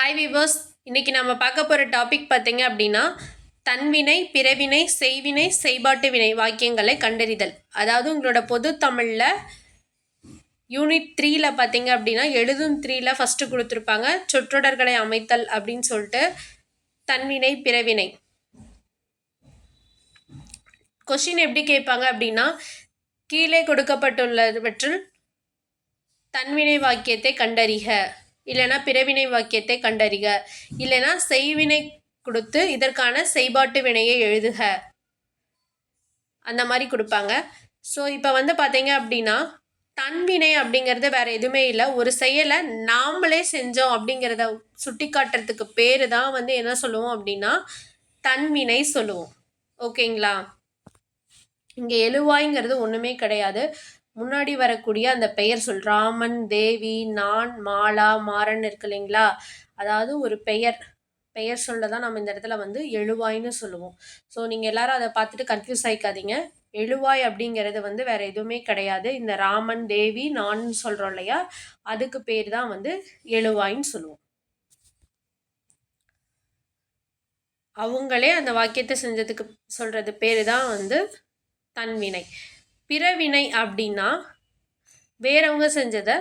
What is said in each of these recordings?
Hi viewers இன்னைக்கு நம்ம பார்க்க போகிற டாபிக் பார்த்தீங்க அப்படின்னா தன்வினை பிறவினை செய்வினை செய்பாட்டு வினை வாக்கியங்களை கண்டறிதல். அதாவது உங்களோட பொது தமிழில் யூனிட் த்ரீல பார்த்தீங்க அப்படின்னா எழுதும் த்ரீல ஃபஸ்ட்டு கொடுத்துருப்பாங்க. சொற்றொடர்களை அமைத்தல் அப்படின்னு சொல்லிட்டு தன்வினை பிறவினை. கொஷின் எப்படி கேட்பாங்க அப்படின்னா கீழே கொடுக்கப்பட்டுள்ளவற்றில் தன்வினை வாக்கியத்தை கண்டறிக. இல்லைனா பிறவினை வாக்கியத்தை கண்டறிக. இல்லைனா செய்வினை கொடுத்து இதற்கான செய்பாட்டு வினையை எழுதுக. அந்த மாதிரி கொடுப்பாங்க. ஸோ இப்போ வந்து பார்த்தீங்க அப்படின்னா தன்வினை அப்படிங்கிறது வேறு எதுவுமே இல்லை. ஒரு செயலை நாமளே செஞ்சோம் அப்படிங்கிறத சுட்டி காட்டுறதுக்கு பேர் தான் வந்து என்ன சொல்லுவோம் அப்படின்னா தன்வினை சொல்லுவோம். ஓகேங்களா இங்கே எழுவாய்ங்கிறது ஒன்றுமே கிடையாது. முன்னாடி வரக்கூடிய அந்த பெயர் சொல் ராமன் தேவி நான் மாலா மாறன் இருக்கு இல்லைங்களா? அதாவது ஒரு பெயர். பெயர் சொல்ல தான் நம்ம இந்த இடத்துல வந்து எழுவாய்னு சொல்லுவோம். ஸோ நீங்கள் எல்லாரும் அதை பார்த்துட்டு கன்ஃபியூஸ் ஆகிக்காதீங்க எழுவாய் அப்படிங்கிறது வந்து வேற எதுவுமே கிடையாது. இந்த ராமன் தேவி நான் சொல்கிறோம் இல்லையா? அதுக்கு பேர் தான் வந்து எழுவாயின்னு சொல்லுவோம். அவங்களே அந்த வாக்கியத்தை செஞ்சதுக்கு சொல்கிறது பேர் தான் வந்து தன்வினை. பிறவினை அப்படின்னா வேறவங்க செஞ்சதை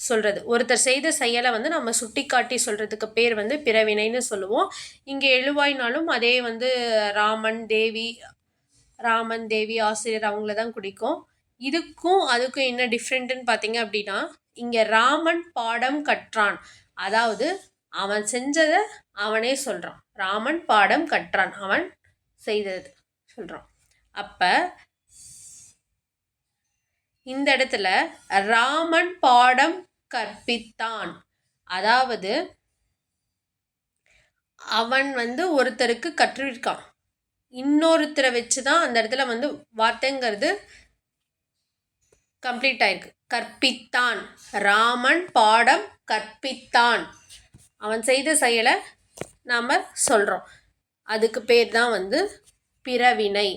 சொல்கிறது ஒருத்தர் செய்த செயலை வந்து நம்ம சுட்டி காட்டி சொல்கிறதுக்கு பேர் வந்து பிறவினைன்னு சொல்லுவோம். இங்கே எழுவாய்னாலும் அதே வந்து ராமன் தேவி ராமன் தேவி ஆசிரியர் அவங்கள தான் குடிக்கும். இதுக்கும் அதுக்கும் என்ன டிஃப்ரெண்ட்டுன்னு பார்த்தீங்க அப்படின்னா இங்கே ராமன் பாடம் கற்றான். அதாவது அவன் செஞ்சதை அவனே சொல்கிறான் ராமன் பாடம் கற்றான். அவன் செய்தது சொல்கிறான் அப்போ இந்த இடத்துல ராமன் பாடம் கற்பித்தான். அதாவது அவன் வந்து ஒருத்தருக்கு கற்றுவிருக்கான் இன்னொருத்தரை வச்சு தான் அந்த இடத்துல வந்து வார்த்தைங்கிறது கம்ப்ளீட் ஆயிருக்கு. கற்பித்தான். ராமன் பாடம் கற்பித்தான். அவன் செய்த செயலை நாம் சொல்கிறோம் அதுக்கு பேர் தான் வந்து பிறவினை.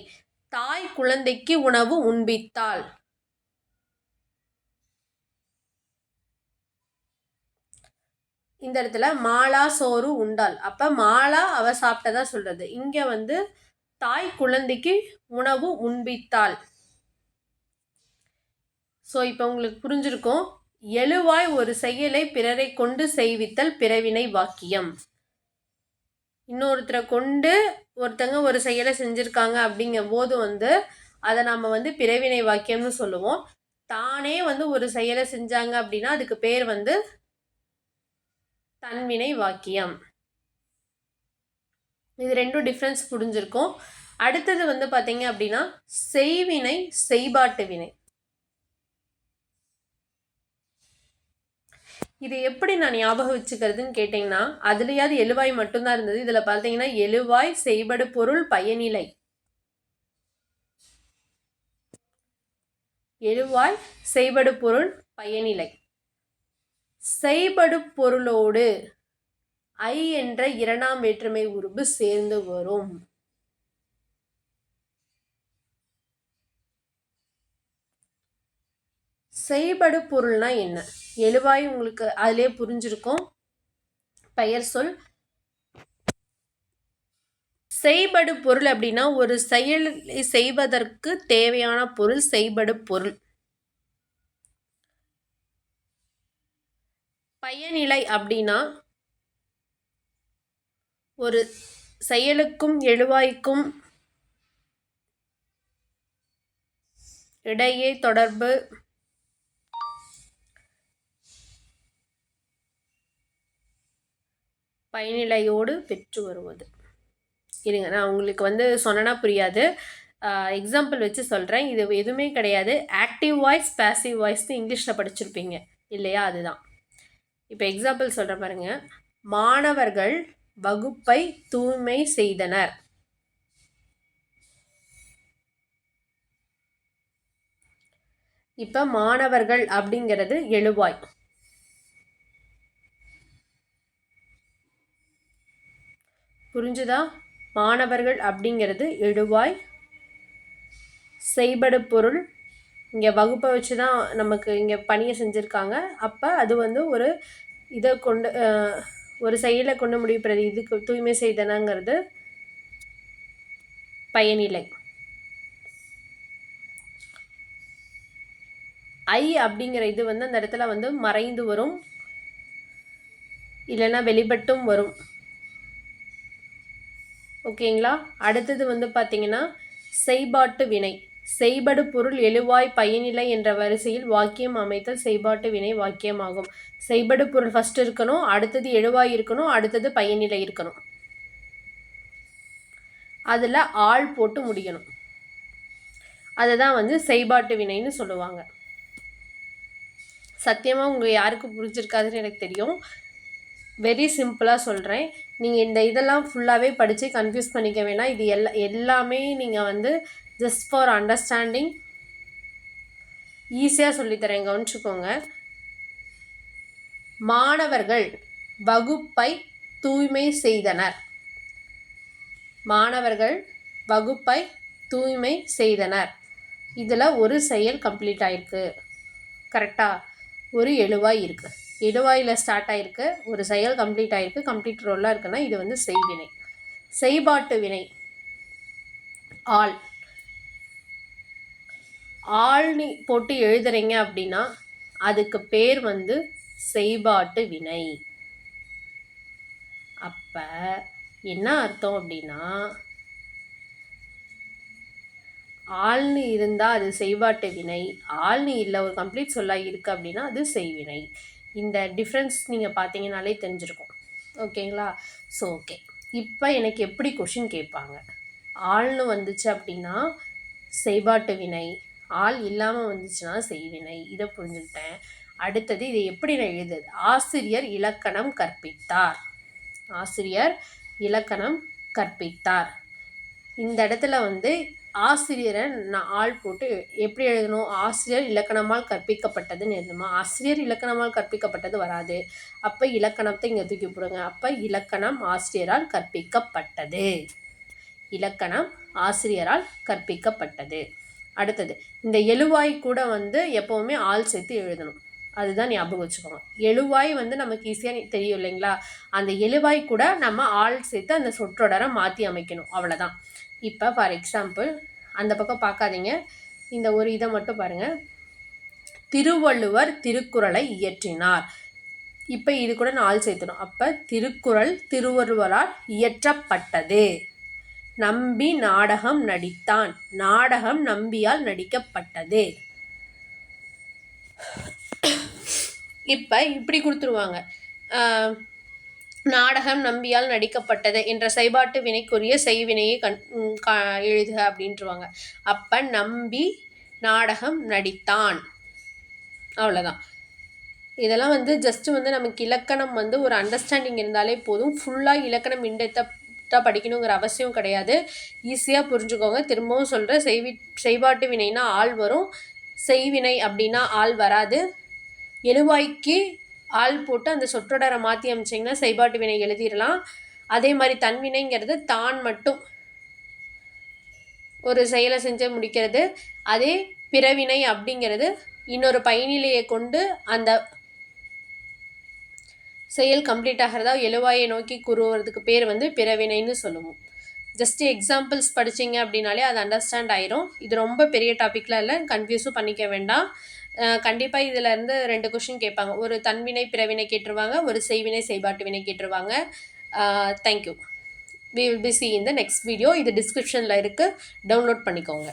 தாய் குழந்தைக்கு உணவு உண்பித்தாள். இந்த இடத்துல மாலா சோறு உண்டாள் அப்போ மாலா அவ சாப்பிட்டதா சொல்கிறது இங்கே வந்து தாய் குழந்தைக்கு உணவு உண்பித்தாள். ஸோ இப்போ உங்களுக்கு புரிஞ்சிருக்கும். எழுவாய் ஒரு செயலை பிறரை கொண்டு செய்வித்தல் பிறவினை வாக்கியம். இன்னொருத்தரை கொண்டு ஒருத்தங்க ஒரு செயலை செஞ்சுருக்காங்க அப்படிங்கும் போது வந்து அதை நம்ம வந்து பிறவினை வாக்கியம்னு சொல்லுவோம். தானே வந்து ஒரு செயலை செஞ்சாங்க அப்படின்னா அதுக்கு பேர் வந்து தன்வினை வாக்கியம் இது ரெண்டும் டிஃப்ரென்ஸ் புரிஞ்சிருக்கும். அடுத்தது வந்து பார்த்தீங்க அப்படின்னா செய்வினை செய்பாட்டு வினை. இது எப்படி நான் ஞாபகம் வச்சுக்கிறதுன்னு கேட்டிங்கன்னா அதுலேயாவது எழுவாய் மட்டும்தான் இருந்தது. இதில் பார்த்தீங்கன்னா எழுவாய் செய்படு பொருள் பயனிலை. எழுவாய் செய்படு பொருள் பயனிலை. செய்படு பொருளோடு ஐ என்ற இரண்டாம் வேற்றுமை உருபு சேர்ந்து வரும். செய்படு பொருள்னா என்ன? எழுவாய் உங்களுக்கு அதிலே புரிஞ்சிருக்கும். பெயர் சொல். செய்படு பொருள் அப்படின்னா ஒரு செயலை செய்வதற்கு தேவையான பொருள் செய்படு பொருள். பயனிலை அப்படின்னா ஒரு செயலுக்கும் எழுவாய்க்கும் இடையே தொடர்பு. பயனிலையோடு பெற்று வருவது. இருங்க நான் உங்களுக்கு வந்து சொன்னா புரியாது. எக்ஸாம்பிள் வச்சு சொல்கிறேன் இது எதுவுமே கிடையாது. ஆக்டிவ் வாய்ஸ் பேசிவ் வாய்ஸ்னு இங்கிலீஷில் படிச்சிருப்பீங்க. இல்லையா? அதுதான். இப்போ எக்ஸாம்பிள் சொல்கிற பாருங்க. மாணவர்கள் வகுப்பை தூய்மை செய்தனர். இப்போ மாணவர்கள் அப்படிங்கிறது எழுவாய். புரிஞ்சுதா? மாணவர்கள் அப்படிங்கிறது எழுவாய். செய்படு பொருள் இங்கே வகுப்பை வச்சு தான் நமக்கு இங்கே பணியை செஞ்சுருக்காங்க. அப்போ அது வந்து ஒரு இதை கொண்டு ஒரு செயலை கொண்டு முடிவுப்படுது இதுக்கு தூய்மை செய்தனங்கிறது பயனிலை ஐ அப்படிங்கிற இது வந்து அந்த இடத்துல வந்து மறைந்து வரும். இல்லைன்னா வெளிப்பட்டும் வரும். ஓகேங்களா? அடுத்தது வந்து பார்த்தீங்கன்னா செய்பாட்டு வினை. செய்படு பொருள் எழுவாய் பயனிலை என்ற வரிசையில் வாக்கியம் அமைத்தல் செய்பாட்டு வினை வாக்கியமாகும். செய்படு பொருள் ஃபஸ்ட் இருக்கணும் அடுத்தது எழுவாய் இருக்கணும் அடுத்தது பயனிலை இருக்கணும். அதில் ஆள் போட்டு முடியணும் அதை தான் வந்து செய்பாட்டு வினைன்னு சொல்லுவாங்க. சத்தியமாக உங்கள் யாருக்கு புரிஞ்சிருக்காதுன்னு எனக்கு தெரியும். வெரி சிம்பிளாக சொல்கிறேன் நீங்கள் இந்த இதெல்லாம் ஃபுல்லாகவே படித்து கன்ஃபியூஸ் பண்ணிக்க வேணாம். இது எல்லா எல்லாமே நீங்கள் வந்து ஜஸ்ட் ஃபார் அண்டர்ஸ்டாண்டிங் ஈஸியாக சொல்லித்தரேன். கவனிச்சுக்கோங்க. மாணவர்கள் வகுப்பை தூய்மை செய்தனர். மாணவர்கள் வகுப்பை தூய்மை செய்தனர். இதில் ஒரு செயல் கம்ப்ளீட் ஆயிருக்கு. கரெக்டாக ஒரு எழுவாய் இருக்குது எழுவாயில் ஸ்டார்ட் ஆகிருக்கு ஒரு செயல் கம்ப்ளீட் ஆகிருக்கு கம்ப்ளீட் ரோலாக இருக்குன்னா இது வந்து செய்வினை. செய்பாட்டு வினை. ஆல் ஆள்னி போட்டு எழுதுறீங்க அப்படின்னா அதுக்கு பேர் வந்து செய்பாட்டு வினை. அப்போ என்ன அர்த்தம் அப்படின்னா ஆள்னு இருந்தால் அது செய்பாட்டு வினை ஆள்னு இல்லை ஒரு கம்ப்ளீட் சொல்லாக இருக்குது அப்படின்னா அது செய்வினை. இந்த டிஃப்ரென்ஸ் நீங்கள் பார்த்தீங்கனாலே தெரிஞ்சிருக்கும். ஓகேங்களா? ஸோ ஓகே இப்போ எனக்கு எப்படி கொஷின் கேட்பாங்க? ஆள்னு வந்துச்சு அப்படின்னா செய்பாட்டு வினை ஆள் இல்லாமல் வந்துச்சுன்னா செய்வினை. இதை புரிஞ்சுக்கிட்டேன். அடுத்தது இதை எப்படி நான் எழுதுது ஆசிரியர் இலக்கணம் கற்பித்தார். ஆசிரியர் இலக்கணம் கற்பித்தார். இந்த இடத்துல வந்து ஆசிரியரை நான் ஆள் போட்டு எப்படி எழுதணும்? ஆசிரியர் இலக்கணமால் கற்பிக்கப்பட்டதுன்னு எழுதணுமா? ஆசிரியர் இலக்கணமால் கற்பிக்கப்பட்டது வராது. அப்போ இலக்கணத்தை இங்கே தூக்கி போடுங்க. அப்போ இலக்கணம் ஆசிரியரால் கற்பிக்கப்பட்டது. இலக்கணம் ஆசிரியரால் கற்பிக்கப்பட்டது. அடுத்தது இந்த எழுவாய் கூட வந்து எப்போவுமே ஆள் சேர்த்து எழுதணும். அதுதான் ஞாபகம் வச்சுக்கோங்க. எழுவாய் வந்து நமக்கு ஈஸியாக தெரியும் இல்லைங்களா? அந்த எழுவாய் கூட நம்ம ஆள் சேர்த்து அந்த சொற்றொடரை மாற்றி அமைக்கணும். அவ்வளோதான் இப்போ ஃபார் எக்ஸாம்பிள் அந்த பக்கம் பார்க்காதீங்க. இந்த ஒரு இதை மட்டும் பாருங்கள் திருவள்ளுவர் திருக்குறளை இயற்றினார். இப்போ இது கூட நாள் சேர்த்தணும் அப்போ திருக்குறள் திருவள்ளுவரால் இயற்றப்பட்டது. நம்பி நாடகம் நடித்தான். நாடகம் நம்பியால் நடிக்கப்பட்டது. இப்போ இப்படி கொடுத்துருவாங்க. நாடகம் நம்பியால் நடிக்கப்பட்டது என்ற செயல்பாட்டு வினைக்குரிய செய்வினையை கண் எழுதுக அப்படின்ட்டுருவாங்க அப்போ நம்பி நாடகம் நடித்தான். அவ்வளோதான் இதெல்லாம் வந்து ஜஸ்ட்டு வந்து நமக்கு இலக்கணம் வந்து ஒரு அண்டர்ஸ்டாண்டிங் இருந்தாலே போதும். ஃபுல்லாக இலக்கணம் இண்டத்தை இன்டெப்த்தாக படிக்கணுங்கிற அவசியம் கிடையாது. ஈஸியாக புரிஞ்சுக்கோங்க. திரும்பவும் சொல்கிறேன் செய்வி செய்பாட்டு வினைனா ஆள் வரும். செய்வினை அப்படின்னா ஆள் வராது. எழுவாய்க்கு ஆள் போட்டு அந்த சொற்றொடரை மாற்றி அமைச்சிங்கன்னா செய்பாட்டு வினை எழுதிடலாம். அதே மாதிரி தன்வினைங்கிறது தான் மட்டும். ஒரு செயலை செஞ்சு முடிக்கிறது. அதே பிறவினை அப்படிங்கிறது இன்னொரு பயனிலையை கொண்டு அந்த செயல் கம்ப்ளீட் ஆகிறதா எழுவாயை நோக்கி கூறுவதுக்கு பேர் வந்து பிறவினைன்னு சொல்லுவோம். ஜஸ்ட் எக்ஸாம்பிள்ஸ் படித்தீங்க அப்படின்னாலே அது அண்டர்ஸ்டாண்ட் ஆயிரும். இது ரொம்ப பெரிய டாப்பிக்லாம் இல்லை கன்ஃபியூஸும் பண்ணிக்க வேண்டாம். கண்டிப்பாக இதில் இருந்து ரெண்டு கொஷின் கேட்பாங்க. ஒரு தன்வினை பிறவினை கேட்டுருவாங்க. ஒரு செய்வினை செய்பாட்டு வினை கேட்டுருவாங்க thank you we will be see இந்த நெக்ஸ்ட் வீடியோ இது டிஸ்கிரிப்ஷனில் இருக்குது டவுன்லோட் பண்ணிக்கோங்க.